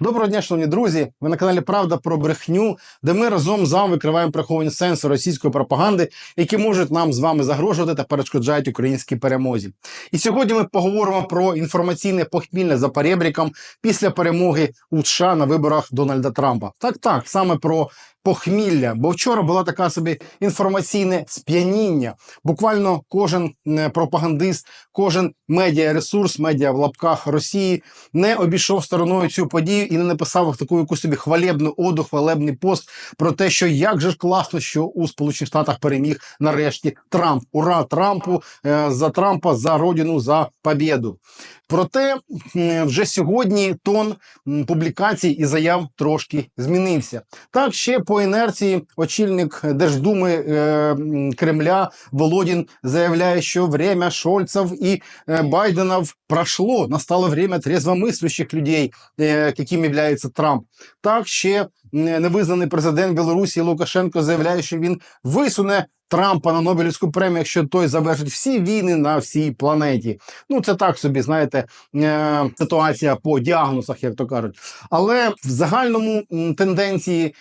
Доброго дня, шановні друзі. Ви на каналі Правда про брехню, де ми разом з вами викриваємо приховані сенси російської пропаганди, які можуть нам з вами загрожувати та перешкоджають українській перемозі. І сьогодні ми поговоримо про інформаційне похмілля за перебріком після перемоги у США на виборах Дональда Трампа. Так, так, саме про похмілля. Бо вчора була така собі інформаційне сп'яніння. Буквально кожен е, пропагандист, кожен медіаресурс, медіа в лапках Росії не обійшов стороною цю подію і не написав таку якусь собі хвалебну оду, хвалебний пост про те, що як же ж класно, що у Сполучених Штатах переміг нарешті Трамп. Ура Трампу е, за Трампа, за родину, за побєду. Проте вже сьогодні тон публікацій і заяв трошки змінився. Так, ще по інерції очільник Держдуми е, Кремля Володін заявляє, що время Шольцев і е, Байденов прошло, настало время трезвомислящих людей, е, яким є Трамп. Так, ще невизнаний президент Білорусі Лукашенко заявляє, що він висуне Трампа на Нобелівську премію, якщо той завершить всі війни на всій планеті. Ну, це так собі, знаєте, е, ситуація по діагнозах, як то кажуть. Але в загальному тенденції е,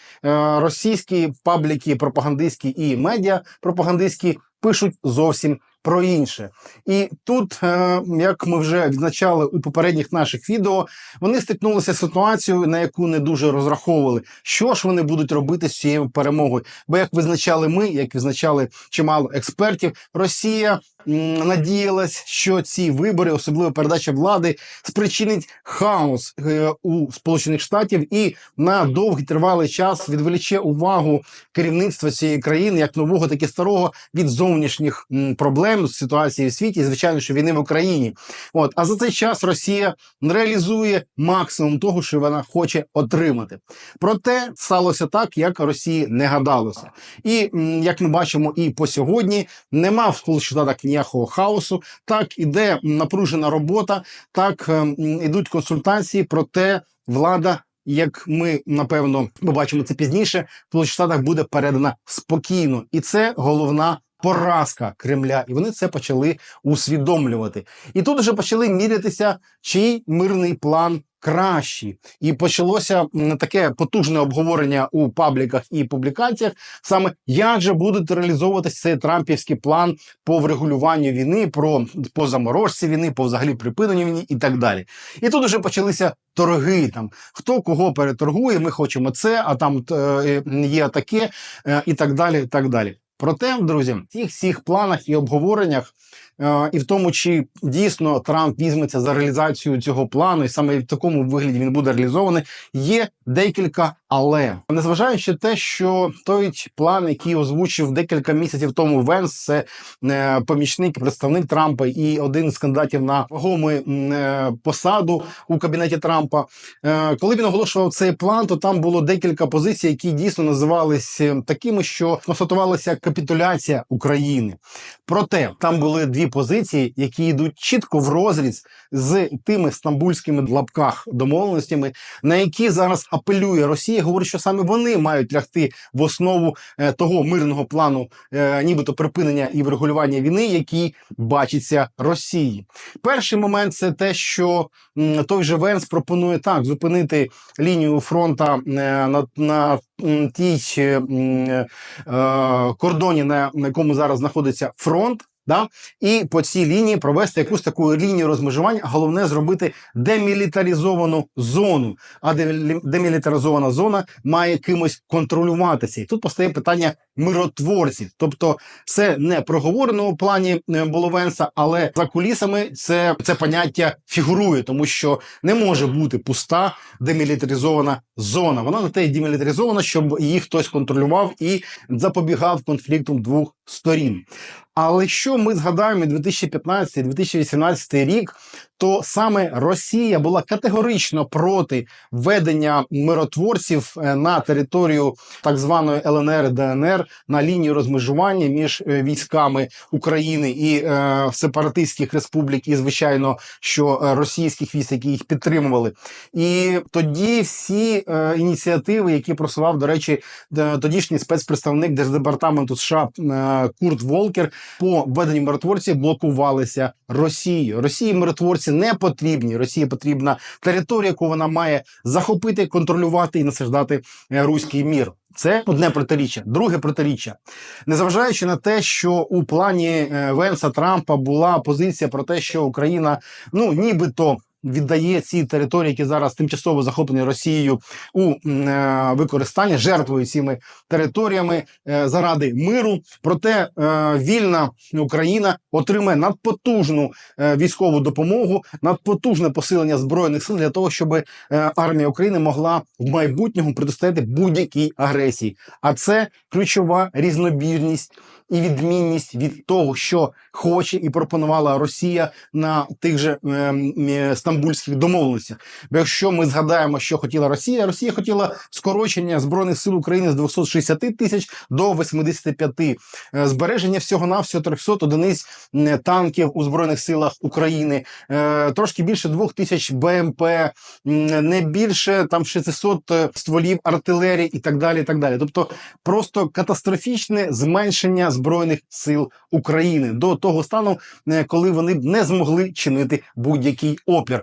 російські пабліки пропагандистські і медіа пропагандистські пишуть зовсім про інше. І тут, е, як ми вже відзначали у попередніх наших відео, вони стикнулися з ситуацією, на яку не дуже розраховували. Що ж вони будуть робити з цією перемогою? Бо як визначали ми, як визначали чимало експертів, Росія надіялась, що ці вибори, особливо передача влади, спричинить хаос е, у Сполучених Штатів і на довгий тривалий час відволіче увагу керівництва цієї країни, як нового, так і старого, від зовнішніх м, проблем ситуації в світі, звичайно, що війни в Україні. От а за цей час Росія реалізує максимум того, що вона хоче отримати. Проте сталося так, як Росії не гадалося. І як ми бачимо, і по сьогодні нема в Сполучених Штатах ніякого хаосу. Так іде напружена робота, так ідуть консультації. Проте влада. Як ми напевно побачимо це пізніше, в Штатах буде передана спокійно, і це головна поразка Кремля, і вони це почали усвідомлювати. І тут вже почали мірятися, чий мирний план кращий. І почалося таке потужне обговорення у пабліках і публікаціях, саме як же буде реалізовуватися цей трампівський план по врегулювню війни, про по заморожці війни, по взагалі припиненню війни і так далі. І тут вже почалися торги. Там хто кого переторгує, ми хочемо це, а там е, є таке, е, і так далі. і так далі. Проте, друзі, в цих всіх планах і обговореннях, е, і в тому, чи дійсно Трамп візьметься за реалізацію цього плану, і саме в такому вигляді він буде реалізований, є декілька але незважаючи те, що той план, який озвучив декілька місяців тому Венс, це е, помічник, представник Трампа і один з кандидатів на вагому е, посаду у кабінеті Трампа. Е, коли він оголошував цей план, то там було декілька позицій, які дійсно називались е, такими, що констатувалася капітуляція України. Проте там були дві позиції, які йдуть чітко в розріз з тими стамбульськими лапках домовленостями, на які зараз апелює Росія, говорить, що саме вони мають лягти в основу е, того мирного плану, е, нібито припинення і врегулювання війни, який бачиться Росії. Перший момент це те, що той же Венс пропонує так зупинити лінію фронта е, на, на тій кордоні, на якому зараз знаходиться фронт. Да? І по цій лінії провести якусь таку лінію розмежування, головне зробити демілітаризовану зону. А демілітаризована зона має кимось контролюватися. І тут постає питання миротворців. Тобто, це не проговорено у плані е, Боломенса, але за кулісами це, це поняття фігурує, тому що не може бути пуста демілітаризована зона. Вона на те й демілітаризована, щоб її хтось контролював і запобігав конфліктам двох сторін. Але що ми згадаємо 2015-2018 рік, то саме Росія була категорично проти введення миротворців е, на територію так званої ЛНР ДНР на лінію розмежування між е, військами України і е, сепаратистських республік, і звичайно, що е, російських військ, які їх підтримували. І тоді всі е, ініціативи, які просував, до речі, тодішній спецпредставник Держдепартаменту США е, Курт Волкер по введенню миротворців блокувалися Росією. Росії миротворці українці не потрібні. Росії потрібна територія, яку вона має захопити, контролювати і насаждати е, руський мір. Це одне протиріччя. Друге протиріччя. Незважаючи на те, що у плані е, Венса Трампа була позиція про те, що Україна ну нібито. Віддає ці території, які зараз тимчасово захоплені Росією у е, використання, жертвує цими територіями е, заради миру. Проте е, вільна Україна отримає надпотужну військову допомогу, надпотужне посилення збройних сил для того, щоб армія України могла в майбутньому протистояти будь-якій агресії. А це ключова різнобірність і відмінність від того, що хоче і пропонувала Росія на тих же е, е, стамбульських домовленостях. Бо якщо ми згадаємо, що хотіла Росія, Росія хотіла скорочення збройних сил України з 260 тисяч до 85, е, збереження всього навсього 300 одиниць танків у збройних силах України, е, трошки більше 2 тисяч БМП, не більше там 600 е, стволів артилерії і так далі. І так далі. Тобто просто катастрофічне зменшення збройних сил України до того стану, коли вони б не змогли чинити будь-який опір.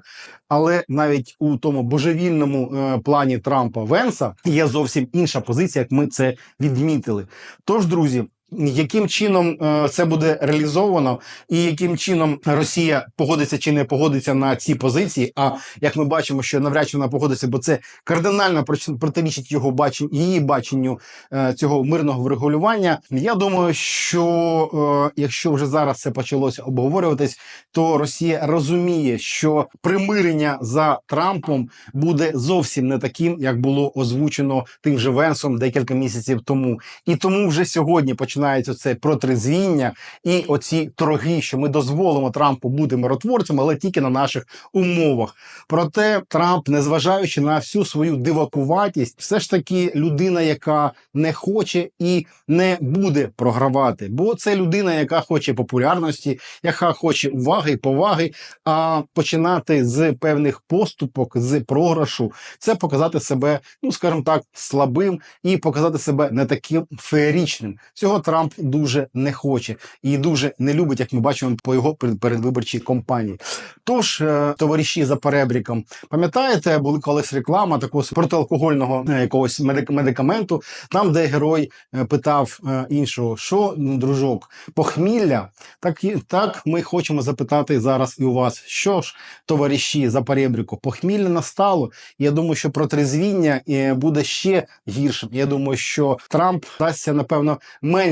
Але навіть у тому божевільному е, плані Трампа Венса є зовсім інша позиція, як ми це відмітили. Тож, друзі. Яким чином е, це буде реалізовано, і яким чином Росія погодиться чи не погодиться на ці позиції? А як ми бачимо, що навряд чи вона погодиться, бо це кардинально протирічить його бачень, її баченню е, цього мирного врегулювання. Я думаю, що е, якщо вже зараз це почалося обговорюватись, то Росія розуміє, що примирення за Трампом буде зовсім не таким, як було озвучено тим же Венсом декілька місяців тому. І тому вже сьогодні починається це протрезвіння і оці торги, що ми дозволимо Трампу бути миротворцем, але тільки на наших умовах. Проте Трамп, незважаючи на всю свою дивакуватість, все ж таки людина, яка не хоче і не буде програвати. Бо це людина, яка хоче популярності, яка хоче уваги і поваги. А починати з певних поступок, з програшу, це показати себе, ну скажімо так, слабим і показати себе не таким феєрічним. Цього Трамп дуже не хоче і дуже не любить, як ми бачимо по його перед- передвиборчій кампанії. Тож, е, товариші за перебріком, пам'ятаєте, були колись реклама такого протиалкогольного е, якогось медик- медикаменту, там, де герой е, питав іншого, що ну, дружок, похмілля. Так, так ми хочемо запитати зараз і у вас, що ж, товариші за перебріку, похмілля настало. Я думаю, що протрезвіння буде ще гіршим. Я думаю, що Трамп дасться, напевно,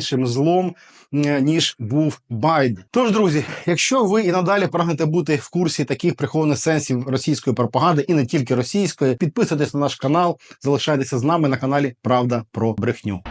меншим злом, е, ніж був Байден. Тож, друзі, якщо ви і надалі прагнете бути в курсі таких прихованих сенсів російської пропаганди і не тільки російської, підписуйтесь на наш канал, залишайтеся з нами на каналі Правда про брехню.